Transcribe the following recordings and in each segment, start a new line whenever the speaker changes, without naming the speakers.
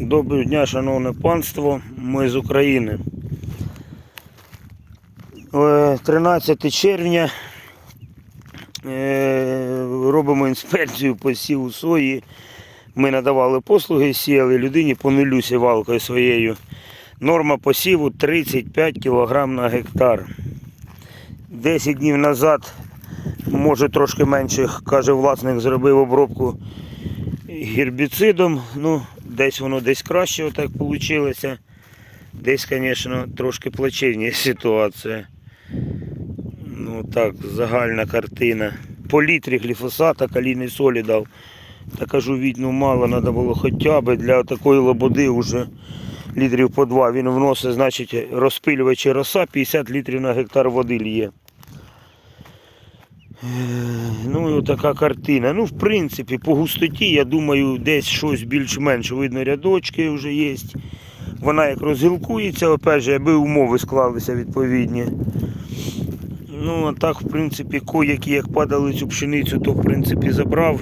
Доброго дня, шановне панство, ми з України. Е, 13 червня е, робимо інспекцію посіву сої. Ми надавали послуги, сіяли людині по нулю сівалкою своєю. Норма посіву 35 кг на гектар. 10 днів назад, може трошки менше, каже власник, зробив обробку гербіцидом. Ну, десь воно десь краще отак вийшло. Десь, звісно, трошки плачевніша ситуація. Ну так, загальна картина. По літрі гліфосата калійної солі дав. Та кажу, від, ну мало треба було хоча б для такої лободи вже літрів по два. Він вносить, значить, розпилювачі роса 50 літрів на гектар води лє. Ну така картина. Ну, в принципі, по густоті, я думаю, десь щось більш-менш видно, рядочки вже є. Вона як розгілкується, опять же, аби умови склалися відповідні. Ну, а так, в принципі, коякі як падали цю пшеницю, то в принципі забрав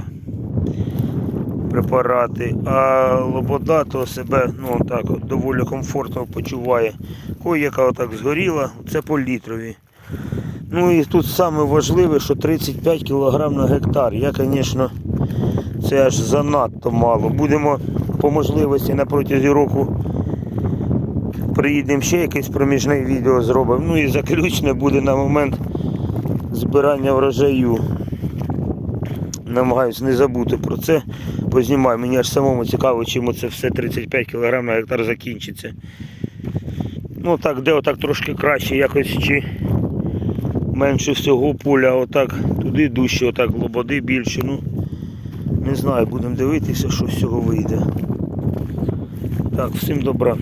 препарати, а лобода то себе ну, так, доволі комфортно почуває. Кояка отак згоріла, це по літрові. Ну і тут саме важливе, що 35 кг на гектар. Я, звісно, це аж занадто мало. Будемо по можливості на протязі року приїдемо ще якесь проміжне відео зробимо. Ну і заключне буде на момент збирання врожаю. Намагаюсь не забути про це. Познімаю. Мені аж самому цікаво, чим це все 35 кг на гектар закінчиться. Ну так, де отак трошки краще якось чи менше всього поля, отак туди дужче, отак лободи більше. Ну, не знаю, будемо дивитися, що з цього вийде. Так, всім добра.